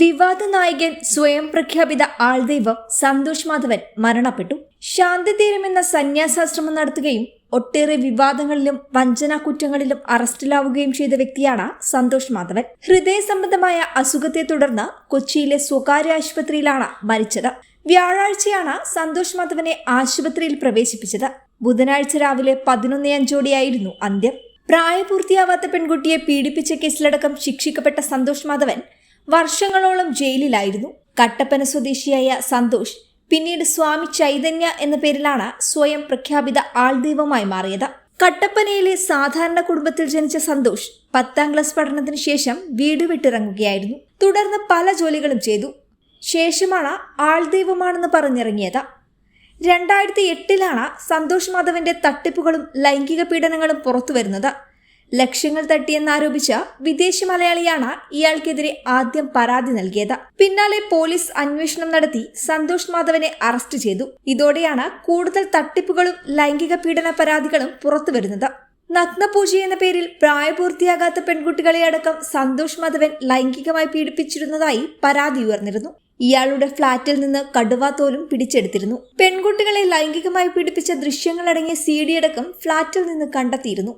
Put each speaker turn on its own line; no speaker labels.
വിവാദ നായകൻ സ്വയം പ്രഖ്യാപിത ആൾദൈവം സന്തോഷ് മാധവൻ മരണപ്പെട്ടു. ശാന്തിതീരം എന്ന സന്യാസാശ്രമം നടത്തുകയും ഒട്ടേറെ വിവാദങ്ങളിലും വഞ്ചനാ കുറ്റങ്ങളിലും അറസ്റ്റിലാവുകയും ചെയ്ത വ്യക്തിയാണ് സന്തോഷ് മാധവൻ. ഹൃദയ സംബന്ധമായ അസുഖത്തെ തുടർന്ന് കൊച്ചിയിലെ സ്വകാര്യ ആശുപത്രിയിലാണ് മരിച്ചത്. വ്യാഴാഴ്ചയാണ് സന്തോഷ് മാധവനെ ആശുപത്രിയിൽ പ്രവേശിപ്പിച്ചത്. ബുധനാഴ്ച രാവിലെ പതിനൊന്ന് അഞ്ചോടെയായിരുന്നു അന്ത്യം. പ്രായപൂർത്തിയാവാത്ത പെൺകുട്ടിയെ പീഡിപ്പിച്ച കേസിലടക്കം ശിക്ഷിക്കപ്പെട്ട സന്തോഷ് മാധവൻ വർഷങ്ങളോളം ജയിലിലായിരുന്നു കട്ടപ്പന സ്വദേശിയായ സന്തോഷ്. പിന്നീട് സ്വാമി ചൈതന്യ എന്ന പേരിലാണ് സ്വയം പ്രഖ്യാപിത ആൾദൈവമായി മാറിയത്. കട്ടപ്പനയിലെ സാധാരണ കുടുംബത്തിൽ ജനിച്ച സന്തോഷ് പത്താം ക്ലാസ് പഠനത്തിന് ശേഷം വീട് വിട്ടിറങ്ങുകയായിരുന്നു. തുടർന്ന് പല ജോലികളും ചെയ്തു. ശേഷമാണ് ആൾദൈവമാണെന്ന് പറഞ്ഞിറങ്ങിയത്. രണ്ടായിരത്തി എട്ടിലാണ് സന്തോഷ് മാധവന്റെ തട്ടിപ്പുകളും ലൈംഗിക പീഡനങ്ങളും പുറത്തുവരുന്നത്. ലക്ഷ്യങ്ങൾ തട്ടിയെന്നാരോപിച്ച വിദേശ മലയാളിയാണ് ഇയാൾക്കെതിരെ ആദ്യം പരാതി നൽകിയത്. പിന്നാലെ പോലീസ് അന്വേഷണം നടത്തി സന്തോഷ് മാധവനെ അറസ്റ്റ് ചെയ്തു. ഇതോടെയാണ് കൂടുതൽ തട്ടിപ്പുകളും ലൈംഗിക പീഡന പരാതികളും പുറത്തുവരുന്നത് നഗ്നപൂജ എന്ന പേരിൽ പ്രായപൂർത്തിയാകാത്ത പെൺകുട്ടികളെ അടക്കം സന്തോഷ് മാധവൻ ലൈംഗികമായി പീഡിപ്പിച്ചിരുന്നതായി പരാതി ഉയർന്നിരുന്നു. ഇയാളുടെ ഫ്ളാറ്റിൽ നിന്ന് കടുവാത്തോലും പിടിച്ചെടുത്തിരുന്നു. പെൺകുട്ടികളെ ലൈംഗികമായി പീഡിപ്പിച്ച ദൃശ്യങ്ങളടങ്ങിയ സി ഡി അടക്കം ഫ്ളാറ്റിൽ നിന്ന് കണ്ടെത്തിയിരുന്നു.